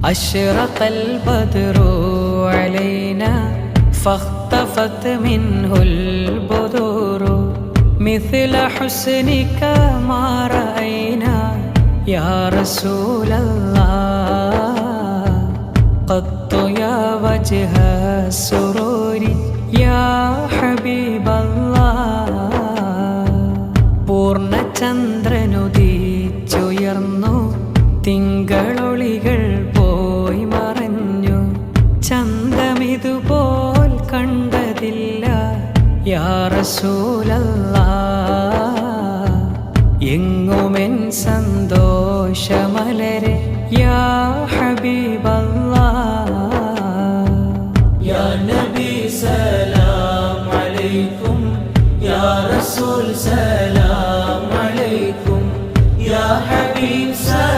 أشرق البدر علينا فاختفت منه البدور مثل حسنك ما رأينا يا رسول الله قط يا وجه السرور يا حبيب الله പൂർണ്ണചന്ദ്രനുദീച്ചുയർന്നു തിങ്കളൊളികൾ പോയി മറഞ്ഞു. ചന്തമിതുപോൽ കണ്ടതില്ല. യാറസൂലല്ല. എങ്ങുമെൻ സന്തോഷമലരെ. യാ ഹബീബല്ല. യാ നബി സലാം അലൈക്കും യാ റസൂൽ സലാം അലൈക്കും യാ ഹബീബ് സലാം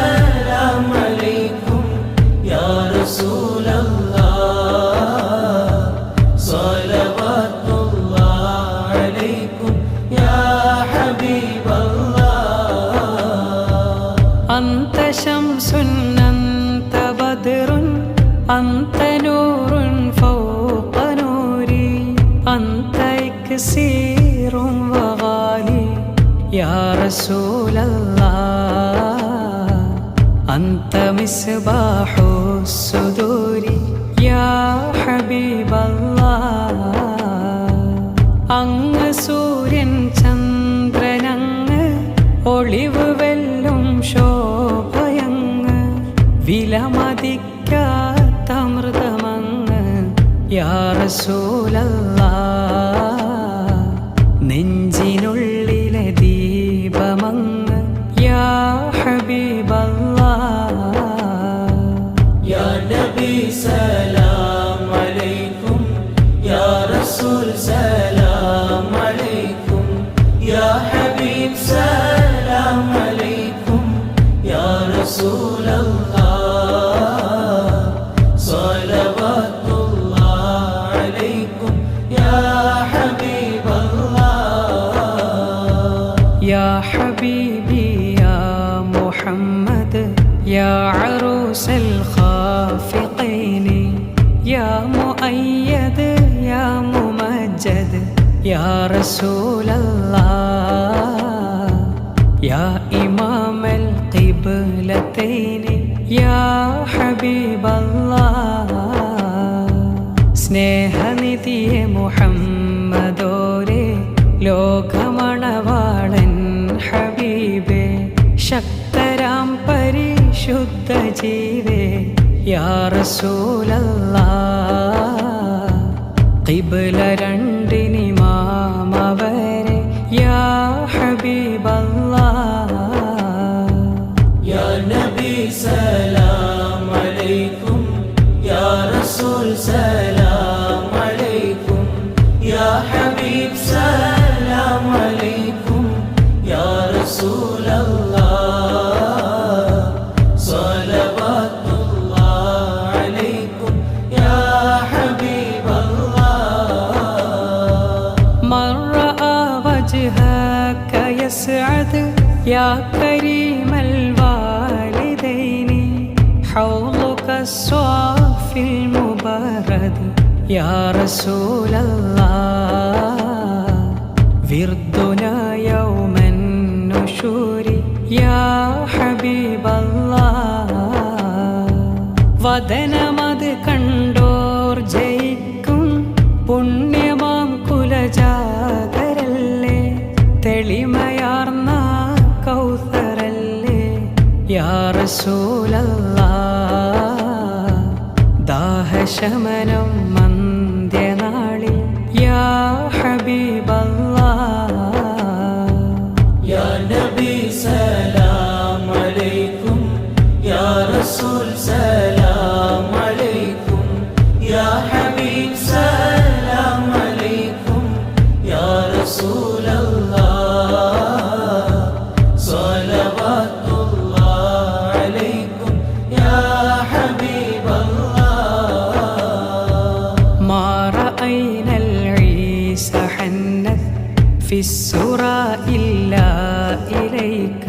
رسول الله أنت مصباح الصدور يا حبيب الله അങ്ങ് സൂര്യൻ ചന്ദ്രനങ്ങ് ഒളിവ് വെല്ലും ശോഭയങ്ങ് വിലമതിക്കാത്ത മൃതമങ്ങ് യാ റസൂലല്ലാ حبيب الله. يا نبي سلام عليكم. يا رسول سلام عليكم. يا حبيب سلام عليكم. يا رسول الله. صلوات الله عليكم. يا حبيب الله. يا حبيبي. محمد يا عروس الخافقين يا مؤيد يا ممجد يا رسول الله يا إمام القبلتين يا حبيب الله സ്നേഹനിധിയെ മുഹമ്മദോരെ ലോകമണവാളൻ ഹബീബേ ശക്തരാം പരിശുദ്ധ ജീവേ യാ റസൂലല്ലാ. ഖിബ്ല രണ്ടിനിമാമവരെ يا كريم الوالدين حوضك الصافي المبارد يا رسول الله وردنا يوم النشور يا حبيب الله ودنا യാ റസൂലല്ലാ ദാഹശമനം في السرى إلا إليك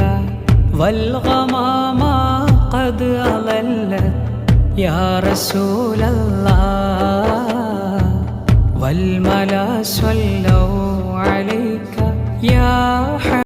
والغمامة قد أضلت يا رسول الله والملا صلوا عليك يا حبيب